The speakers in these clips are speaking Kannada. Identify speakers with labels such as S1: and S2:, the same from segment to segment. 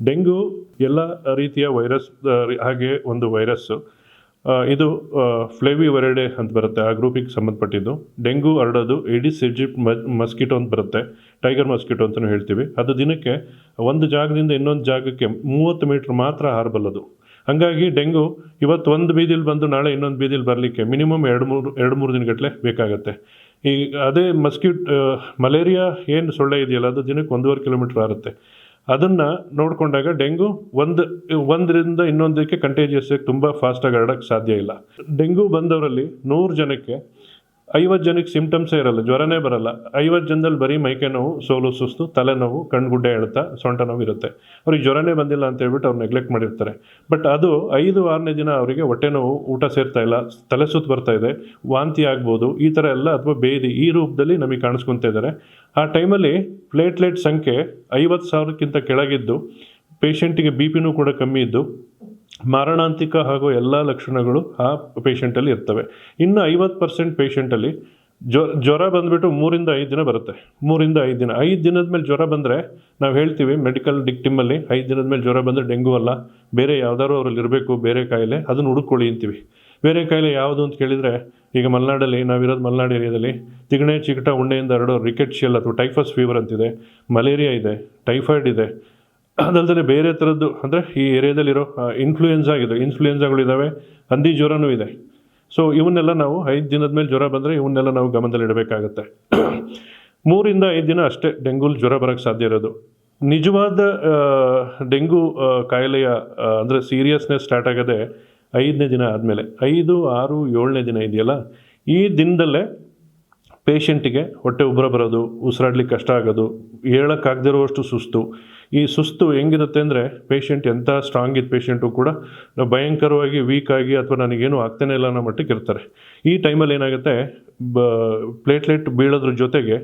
S1: ಡೆಂಗು ಎಲ್ಲ ರೀತಿಯ ವೈರಸ್ ಹಾಗೆ ಒಂದು ವೈರಸ್ಸು. ಇದು ಫ್ಲೇವಿ ವರಡೆ ಅಂತ ಬರುತ್ತೆ, ಆ ಗ್ರೂಪಿಗೆ ಸಂಬಂಧಪಟ್ಟಿದ್ದು. ಡೆಂಗು ಹರಡೋದು ಎಡಿಸ್ ಈಜಿಪ್ಟ್ ಮಸ್ಕಿಟೋ ಅಂತ ಬರುತ್ತೆ. ಟೈಗರ್ ಮಸ್ಕಿಟೋ ಅಂತಲೂ ಹೇಳ್ತೀವಿ. ಅದು ದಿನಕ್ಕೆ ಒಂದು ಜಾಗದಿಂದ ಇನ್ನೊಂದು ಜಾಗಕ್ಕೆ ಮೂವತ್ತು ಮೀಟ್ರ್ ಮಾತ್ರ ಹಾರಬಲ್ಲದು ಹಾಗಾಗಿ ಡೆಂಗು ಇವತ್ತು ಒಂದು ಬೀದಿಲಿ ಬಂದು ನಾಳೆ ಇನ್ನೊಂದು ಬೀದಿಲಿ ಬರಲಿಕ್ಕೆ ಮಿನಿಮಮ್ ಎರಡು ಮೂರು ಎರಡು ಮೂರು ದಿನಗಟ್ಟಲೆ ಬೇಕಾಗತ್ತೆ. ಈ, ಅದೇ ಮಸ್ಕಿಟ್ ಮಲೇರಿಯಾ ಏನು ಸೊಳ್ಳೆ ಇದೆಯಲ್ಲ, ಅದು ದಿನಕ್ಕೆ ಒಂದೂವರೆ ಕಿಲೋಮೀಟ್ರ್ ಆರುತ್ತೆ ಅದನ್ನು ನೋಡಿಕೊಂಡಾಗ ಡೆಂಗು ಒಂದು, ಒಂದರಿಂದ ಇನ್ನೊಂದಕ್ಕೆ ಕಂಟೇಜಿಯಸ್ ತುಂಬ ಫಾಸ್ಟಾಗಿ ಹರಡೋಕ್ಕೆ ಸಾಧ್ಯ ಇಲ್ಲ. ಡೆಂಗು ಬಂದವರಲ್ಲಿ ನೂರು ಜನಕ್ಕೆ ಐವತ್ತು ಜನಕ್ಕೆ ಸಿಂಪ್ಟಮ್ಸೇ ಇರಲ್ಲ, ಜ್ವರನೇ ಬರಲ್ಲ. ಐವತ್ತು ಜನದಲ್ಲಿ ಬರೀ ಮೈಕೆ ನೋವು, ಸೋಲು, ಸುಸ್ತು ತಲೆನೋವು ಕಣ್ಗುಡ್ಡೆ ಎಳ್ತಾ ಸೊಂಟ ನೋವು ಇರುತ್ತೆ. ಅವ್ರಿಗೆ ಜ್ವರನೇ ಬಂದಿಲ್ಲ ಅಂತ ಹೇಳ್ಬಿಟ್ಟು ಅವ್ರು ನೆಗ್ಲೆಕ್ಟ್ ಮಾಡಿರ್ತಾರೆ. ಬಟ್ ಅದು ಐದು, ಆರನೇ ದಿನ ಅವರಿಗೆ ಹೊಟ್ಟೆ ನೋವು, ಊಟ ಸೇರ್ತಾ ಇಲ್ಲ, ತಲೆ ಸುತ್ತು ಬರ್ತಾ ಇದೆ, ವಾಂತಿ ಆಗ್ಬೋದು, ಈ ಥರ ಎಲ್ಲ ಅಥವಾ ಬೇದಿ ಈ ರೂಪದಲ್ಲಿ ನಮಗೆ ಕಾಣಿಸ್ಕೊತಾ ಇದ್ದಾರೆ. ಆ ಟೈಮಲ್ಲಿ ಪ್ಲೇಟ್ಲೆಟ್ ಸಂಖ್ಯೆ ಐವತ್ತು ಸಾವಿರಕ್ಕಿಂತ ಕೆಳಗಿದ್ದು ಪೇಷಂಟಿಗೆ ಬಿ ಪಿನೂ ಕೂಡ ಕಮ್ಮಿ ಇದ್ದು ಮಾರಣಾಂತಿಕ ಹಾಗೂ ಎಲ್ಲ ಲಕ್ಷಣಗಳು ಆ ಪೇಷೆಂಟಲ್ಲಿ ಇರ್ತವೆ. ಇನ್ನು ಐವತ್ತು ಪರ್ಸೆಂಟ್ ಪೇಷಂಟಲ್ಲಿ ಜ್ವರ ಜ್ವರ ಬಂದುಬಿಟ್ಟು ಮೂರಿಂದ ಐದು ದಿನ ಬರುತ್ತೆ. ಮೂರಿಂದ ಐದು ದಿನ. ಐದು ದಿನದ ಮೇಲೆ ಜ್ವರ ಬಂದರೆ ನಾವು ಹೇಳ್ತೀವಿ ಮೆಡಿಕಲ್ ಡಿಕ್ಟಿಮಲ್ಲಿ ಐದು ದಿನದ ಮೇಲೆ ಜ್ವರ ಬಂದರೆ ಡೆಂಗು ಅಲ್ಲ. ಬೇರೆ ಯಾವ್ದಾದ್ರು ಅವರಲ್ಲಿ ಇರಬೇಕು, ಬೇರೆ ಕಾಯಿಲೆ, ಅದನ್ನು ಹುಡುಕೊಳ್ಳಿ ಅಂತೀವಿ. ಬೇರೆ ಕಾಯಿಲೆ ಯಾವುದು ಅಂತ ಕೇಳಿದರೆ, ಈಗ ಮಲೆನಾಡಲ್ಲಿ ನಾವಿರೋದು ಮಲೆನಾಡು ಏರಿಯಾದಲ್ಲಿ ತಿಗಣೆ ಚಿಕಟ ಉಣ್ಣೆಯಿಂದ ಹರಡೋ ರಿಕೆಟ್ಶಿಯಲ್ ಅಥವಾ ಟೈಫಸ್ ಫೀವರ್ ಅಂತಿದೆ. ಮಲೇರಿಯಾ ಇದೆ ಟೈಫಾಯ್ಡ್ ಇದೆ ಅದಲ್ಲದೆ ಬೇರೆ ಥರದ್ದು ಅಂದರೆ ಈ ಏರಿಯಾದಲ್ಲಿರೋ ಇನ್ಫ್ಲೂಯೆನ್ಸ್ ಆಗಿದೆ ಇನ್ಫ್ಲೂಯೆನ್ಸಾಗಳಿದ್ದಾವೆ ಹಂದಿ ಜ್ವರನೂ ಇದೆ. ಸೊ ಇವನ್ನೆಲ್ಲ ನಾವು ಐದು ದಿನದ ಮೇಲೆ ಜ್ವರ ಬಂದರೆ ಇವನ್ನೆಲ್ಲ ನಾವು ಗಮನದಲ್ಲಿಡಬೇಕಾಗತ್ತೆ. ಮೂರಿಂದ ಐದು ದಿನ ಅಷ್ಟೇ ಡೆಂಗೂಲ್ ಜ್ವರ ಬರೋಕ್ಕೆ ಸಾಧ್ಯ ಇರೋದು. ನಿಜವಾದ ಡೆಂಗೂ ಕಾಯಿಲೆಯ ಅಂದರೆ ಸೀರಿಯಸ್ನೆಸ್ ಸ್ಟಾರ್ಟ್ ಆಗೋದೇ ಐದನೇ ದಿನ ಆದಮೇಲೆ, ಐದು, ಆರು, ಏಳನೇ ದಿನ ಇದೆಯಲ್ಲ, ಈ ದಿನದಲ್ಲೇ ಪೇಷಂಟಿಗೆ ಹೊಟ್ಟೆ ಉಬ್ಬರ ಬರೋದು, ಉಸಿರಾಡ್ಲಿಕ್ಕೆ ಕಷ್ಟ ಆಗೋದು, ಹೇಳೋಕ್ಕಾಗದಿರುವಷ್ಟು ಸುಸ್ತು. ಈ ಸುಸ್ತು ಹೆಂಗಿರುತ್ತೆ ಅಂದರೆ ಪೇಷಂಟ್ ಎಂಥ ಸ್ಟ್ರಾಂಗ್ ಇದ್ದ ಪೇಷಂಟು ಕೂಡ ಭಯಂಕರವಾಗಿ ವೀಕ್ ಆಗಿ ಅಥವಾ ನನಗೇನು ಆಗ್ತಾನೆ ಇಲ್ಲ ಅನ್ನೋ ಮಟ್ಟಕ್ಕೆ ಇರ್ತಾರೆ. ಈ ಟೈಮಲ್ಲಿ ಏನಾಗುತ್ತೆ, ಬ ಪ್ಲೇಟ್ಲೆಟ್ ಬೀಳೋದ್ರ ಜೊತೆಗೆ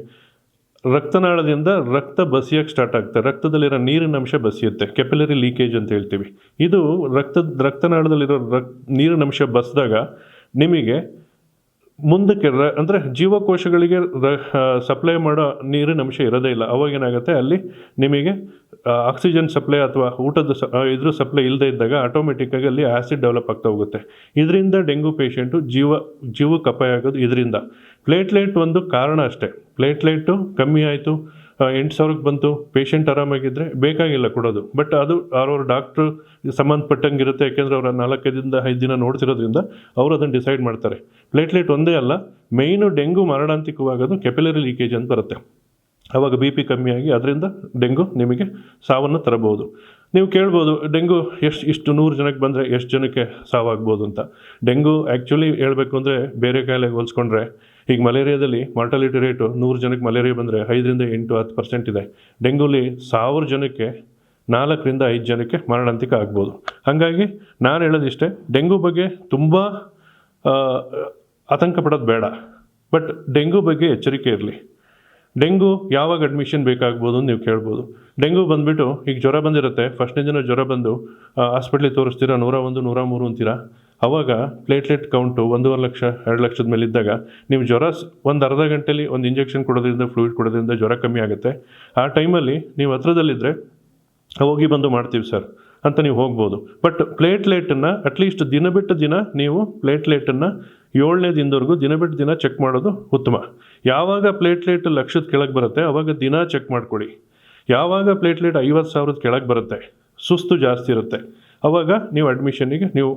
S1: ರಕ್ತನಾಳದಿಂದ ರಕ್ತ ಬಸಿಯೋಕ್ಕೆ ಸ್ಟಾರ್ಟ್ ಆಗುತ್ತೆ. ರಕ್ತದಲ್ಲಿರೋ ನೀರಿನ ಅಂಶ ಬಸಿಯುತ್ತೆ. ಕೆಪಿಲರಿ ಲೀಕೇಜ್ ಅಂತ ಹೇಳ್ತೀವಿ. ಇದು ರಕ್ತದ, ರಕ್ತನಾಳದಲ್ಲಿರೋ ರಕ್, ನೀರಿನ ಅಂಶ ಬಸಿದಾಗ ನಿಮಗೆ ಮುಂದಕ್ಕೆ ರ ಅಂದರೆ ಜೀವಕೋಶಗಳಿಗೆ ರ ಸಪ್ಲೈ ಮಾಡೋ ನೀರಿನ ಅಂಶ ಇರೋದೇ ಇಲ್ಲ. ಅವಾಗ ಏನಾಗುತ್ತೆ, ಅಲ್ಲಿ ನಿಮಗೆ ಆಕ್ಸಿಜನ್ ಸಪ್ಲೈ ಅಥವಾ ಊಟದ ಸ ಇದ್ರ ಸಪ್ಲೈ ಇಲ್ಲದೆ ಇದ್ದಾಗ ಆಟೋಮೆಟಿಕ್ಕಾಗಿ ಅಲ್ಲಿ ಆ್ಯಸಿಡ್ ಡೆವಲಪ್ ಆಗ್ತಾ ಹೋಗುತ್ತೆ. ಇದರಿಂದ ಡೆಂಗು ಪೇಷೆಂಟು ಜೀವ, ಜೀವಕ್ಕೆ ಅಪಾಯ ಆಗೋದು ಇದರಿಂದ. ಪ್ಲೇಟ್ಲೆಟ್ ಒಂದು ಕಾರಣ ಅಷ್ಟೇ. ಪ್ಲೇಟ್ಲೇಟು ಕಮ್ಮಿ ಆಯಿತು. ಎಂಟು ಸಾವಿರಕ್ಕೆ ಬಂತು ಪೇಷಂಟ್ ಆರಾಮಾಗಿದ್ದರೆ ಬೇಕಾಗಿಲ್ಲ ಕೊಡೋದು. ಬಟ್ ಅದು ಅವ್ರವ್ರ ಡಾಕ್ಟ್ರು ಸಂಬಂಧಪಟ್ಟಂಗೆ ಇರುತ್ತೆ ಯಾಕೆಂದರೆ ಅವರ ನಾಲ್ಕೈದಿಂದ ಐದು ದಿನ ನೋಡ್ತಿರೋದ್ರಿಂದ ಅವರು ಅದನ್ನು ಡಿಸೈಡ್ ಮಾಡ್ತಾರೆ. ಪ್ಲೇಟ್ಲೆಟ್ ಒಂದೇ ಅಲ್ಲ ಮೇಯ್ನು ಡೆಂಗು ಮರಣಾಂತಿಕವಾಗೋದು ಕೆಪಿಲರಿ ಲೀಕೇಜ್ ಅಂತ ಬರುತ್ತೆ. ಆವಾಗ ಬಿ ಪಿ ಕಮ್ಮಿಯಾಗಿ ಅದರಿಂದ ಡೆಂಗು ನಿಮಗೆ ಸಾವನ್ನು ತರಬಹುದು. ನೀವು ಕೇಳ್ಬೋದು, ಡೆಂಗು ಎಷ್ಟು, ಇಷ್ಟು ನೂರು ಜನಕ್ಕೆ ಬಂದರೆ ಎಷ್ಟು ಜನಕ್ಕೆ ಸಾವಾಗ್ಬೋದು ಅಂತ. ಡೆಂಗು ಆ್ಯಕ್ಚುಲಿ ಹೇಳಬೇಕು ಅಂದರೆ ಬೇರೆ ಕಾಯಿಲೆಗೆ ಹೋಲಿಸ್ಕೊಂಡ್ರೆ ಈಗ ಮಲೇರಿಯಾದಲ್ಲಿ ಮಾರ್ಟಾಲಿಟಿ ರೇಟು ನೂರು ಜನಕ್ಕೆ ಮಲೇರಿಯಾ ಬಂದರೆ ಐದರಿಂದ ಎಂಟು ಹತ್ತು ಪರ್ಸೆಂಟ್ ಇದೆ. ಡೆಂಗೂಲಿ ಸಾವಿರ ಜನಕ್ಕೆ, ನಾಲ್ಕರಿಂದ ಐದು ಜನಕ್ಕೆ ಮರಣಾಂತಿಕ ಆಗ್ಬೋದು. ಹಾಗಾಗಿ ನಾನು ಹೇಳೋದಿಷ್ಟೇ ಡೆಂಗೂ ಬಗ್ಗೆ ತುಂಬ ಆತಂಕ ಪಡೋದು ಬೇಡ. ಬಟ್ ಡೆಂಗೂ ಬಗ್ಗೆ ಎಚ್ಚರಿಕೆ ಇರಲಿ. ಡೆಂಗು ಯಾವಾಗ ಅಡ್ಮಿಷನ್ ಬೇಕಾಗ್ಬೋದು ಅಂತ ನೀವು ಕೇಳ್ಬೋದು. ಡೆಂಗು ಬಂದುಬಿಟ್ಟು ಈಗ ಜ್ವರ ಬಂದಿರುತ್ತೆ. ಫಸ್ಟ್ನೇ ದಿನ ಜ್ವರ ಬಂದು ಹಾಸ್ಪಿಟ್ಲಿಗೆ ತೋರಿಸ್ತೀರಾ? ನೂರ ಒಂದು, ನೂರ ಮೂರು ಅಂತೀರಾ? ಅವಾಗ ಪ್ಲೇಟ್ಲೆಟ್ ಕೌಂಟು ಒಂದೂವರೆ ಲಕ್ಷ, ಎರಡು ಲಕ್ಷದ ಮೇಲೆ ಇದ್ದಾಗ ನೀವು ಜ್ವರ ಒಂದು ಅರ್ಧ ಗಂಟೆಲಿ ಒಂದು ಇಂಜೆಕ್ಷನ್ ಕೊಡೋದ್ರಿಂದ ಫ್ಲೂಯಿಡ್ ಕೊಡೋದ್ರಿಂದ ಜ್ವರ ಕಮ್ಮಿ ಆಗುತ್ತೆ. ಆ ಟೈಮಲ್ಲಿ ನೀವು ಹತ್ರದಲ್ಲಿದ್ದರೆ ಹೋಗಿ ಬಂದು ಮಾಡ್ತೀವಿ ಸರ್ ಅಂತ ನೀವು ಹೋಗ್ಬೋದು. ಬಟ್ ಪ್ಲೇಟ್ಲೆಟನ್ನು ಅಟ್ಲೀಸ್ಟ್ ದಿನ ಬಿಟ್ಟು ದಿನ ನೀವು ಪ್ಲೇಟ್ಲೆಟನ್ನು ಏಳನೇ ದಿನದವರೆಗೂ ದಿನ ಬಿಟ್ಟು ದಿನ ಚೆಕ್ ಮಾಡೋದು ಉತ್ತಮ. ಯಾವಾಗ ಪ್ಲೇಟ್ಲೆಟ್ ಲಕ್ಷದ ಕೆಳಗೆ ಬರುತ್ತೆ, ಅವಾಗ ದಿನ ಚೆಕ್ ಮಾಡಿಕೊಡಿ. ಯಾವಾಗ ಪ್ಲೇಟ್ಲೆಟ್ ಐವತ್ತು ಸಾವಿರದ ಕೆಳಗೆ ಬರುತ್ತೆ, ಸುಸ್ತು ಜಾಸ್ತಿ ಇರುತ್ತೆ. ಅವಾಗ ನೀವು ಅಡ್ಮಿಷನ್ನಿಗೆ, ನೀವು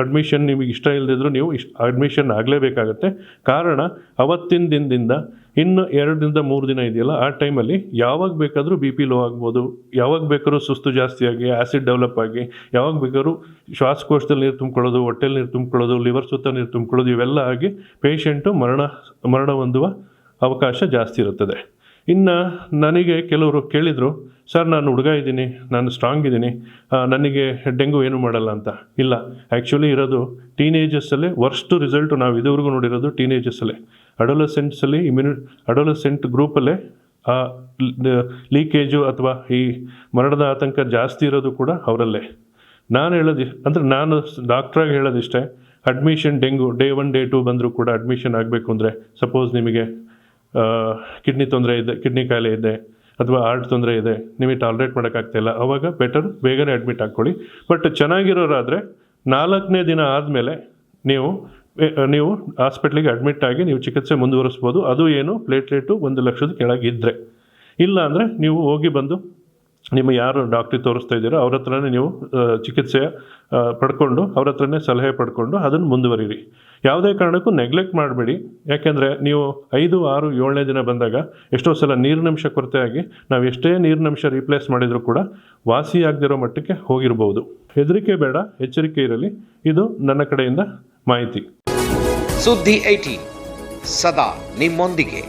S1: ಅಡ್ಮಿಷನ್ ನಿಮಗೆ ಇಷ್ಟ ಇಲ್ಲದಿದ್ದರೂ ನೀವು ಇಷ್ಟ ಅಡ್ಮಿಷನ್ ಆಗಲೇಬೇಕಾಗತ್ತೆ. ಕಾರಣ, ಅವತ್ತಿನ ದಿನದಿಂದ ಇನ್ನು ಎರಡರಿಂದ ಮೂರು ದಿನ ಇದೆಯಲ್ಲ, ಆ ಟೈಮಲ್ಲಿ ಯಾವಾಗ ಬೇಕಾದರೂ ಬಿ ಪಿ ಲೋ ಆಗ್ಬೋದು, ಯಾವಾಗ ಬೇಕಾದ್ರೂ ಸುಸ್ತು ಜಾಸ್ತಿ ಆಗಿ ಆ್ಯಸಿಡ್ ಡೆವಲಪ್ ಆಗಿ, ಯಾವಾಗ ಬೇಕಾದ್ರೂ ಶ್ವಾಸಕೋಶದಲ್ಲಿ ನೀರು ತುಂಬಿಕೊಳ್ಳೋದು, ಹೊಟ್ಟೆಲಿ ನೀರು ತುಂಬಿಕೊಳ್ಳೋದು ಲಿವರ್ ಸುತ್ತ ನೀರು ತುಂಬಿಕೊಳ್ಳೋದು, ಇವೆಲ್ಲ ಆಗಿ ಪೇಷಂಟು ಮರಣ ಮರಣ ಹೊಂದುವ ಅವಕಾಶ ಜಾಸ್ತಿ ಇರುತ್ತದೆ. ಇನ್ನು ನನಗೆ ಕೆಲವರು ಕೇಳಿದರು, ಸರ್, ನಾನು ಹುಡುಗ ಇದ್ದೀನಿ, ನಾನು ಸ್ಟ್ರಾಂಗ್ ಇದ್ದೀನಿ ನನಗೆ ಡೆಂಗು ಏನು ಮಾಡಲ್ಲ ಅಂತ. ಇಲ್ಲ ಆ್ಯಕ್ಚುಲಿ ಇರೋದು ಟೀನೇಜಸ್ಸಲ್ಲೇ ವರ್ಸ್ಟ್ ರಿಸಲ್ಟು ನಾವು ಇದುವರೆಗೂ ನೋಡಿರೋದು ಟೀನೇಜಸ್ಸಲ್ಲೇ ಅಡೋಲಸೆಂಟ್ಸಲ್ಲಿ ಇಮ್ಯುನಿ ಅಡೋಲಸೆಂಟ್ ಗ್ರೂಪಲ್ಲೇ ಲೀಕೇಜು ಅಥವಾ ಈ ಮರಣದ ಆತಂಕ ಜಾಸ್ತಿ ಇರೋದು ಕೂಡ ಅವರಲ್ಲೇ. ನಾನು ಹೇಳೋದು, ಅಂದರೆ ನಾನು ಡಾಕ್ಟ್ರಾಗಿ ಹೇಳೋದಿಷ್ಟೇ admission dengue day one day two ಬಂದರೂ ಕೂಡ ಅಡ್ಮಿಷನ್ ಆಗಬೇಕು ಅಂದರೆ ಸಪೋಸ್ ನಿಮಗೆ ಕಿಡ್ನಿ ತೊಂದರೆ ಇದೆ ಕಿಡ್ನಿ ಕಾಯಿಲೆ ಇದೆ ಅಥವಾ ಹಾರ್ಟ್ ತೊಂದರೆ ಇದೆ ನಿಮಗೆ ಟಾಲ್ರೇಟ್ ಮಾಡೋಕ್ಕಾಗ್ತಿಲ್ಲ ಅವಾಗ ಬೆಟರ್ ಬೇಗನೆ ಅಡ್ಮಿಟ್ ಹಾಕ್ಕೊಳ್ಳಿ ಬಟ್ ಚೆನ್ನಾಗಿರೋರಾದರೆ ನಾಲ್ಕನೇ ದಿನ ಆದಮೇಲೆ ನೀವು ನೀವು ಹಾಸ್ಪಿಟ್ಲಿಗೆ ಅಡ್ಮಿಟ್ ಆಗಿ ನೀವು ಚಿಕಿತ್ಸೆ ಮುಂದುವರಿಸ್ಬೋದು. ಅದು ಏನು ಪ್ಲೇಟ್ಲೆಟು ಒಂದು ಲಕ್ಷದ ಕೆಳಗಿದ್ದರೆ ಇಲ್ಲ ಅಂದರೆ ನೀವು ಹೋಗಿ ಬಂದು ನಿಮ್ಮ ಯಾರು ಡಾಕ್ಟ್ರಿಗೆ ತೋರಿಸ್ತಾ ಇದ್ದೀರೋ ಅವ್ರ ಹತ್ರನೇ ನೀವು ಚಿಕಿತ್ಸೆ ಪಡ್ಕೊಂಡು ಅವ್ರ ಹತ್ರನೇ ಸಲಹೆ ಪಡ್ಕೊಂಡು ಅದನ್ನು ಮುಂದುವರಿರಿ. ಯಾವುದೇ ಕಾರಣಕ್ಕೂ ನೆಗ್ಲೆಕ್ಟ್ ಮಾಡಬೇಡಿ. ಯಾಕೆಂದರೆ ನೀವು ಐದು, ಆರು, ಏಳನೇ ದಿನ ಬಂದಾಗ ಎಷ್ಟೋ ಸಲ ನೀರಿನಂಶ ಕೊರತೆಯಾಗಿ ನಾವು ಎಷ್ಟೇ ನೀರಿನಂಶ ರೀಪ್ಲೇಸ್ ಮಾಡಿದರೂ ಕೂಡ ವಾಸಿಯಾಗದಿರೋ ಮಟ್ಟಕ್ಕೆ ಹೋಗಿರ್ಬೋದು. ಹೆದರಿಕೆ ಬೇಡ, ಎಚ್ಚರಿಕೆ ಇರಲಿ. ಇದು ನನ್ನ ಕಡೆಯಿಂದ ಮಾಹಿತಿ.
S2: ಸುದ್ದಿ ಐಟಿ ಸದಾ ನಿಮ್ಮೊಂದಿಗೆ.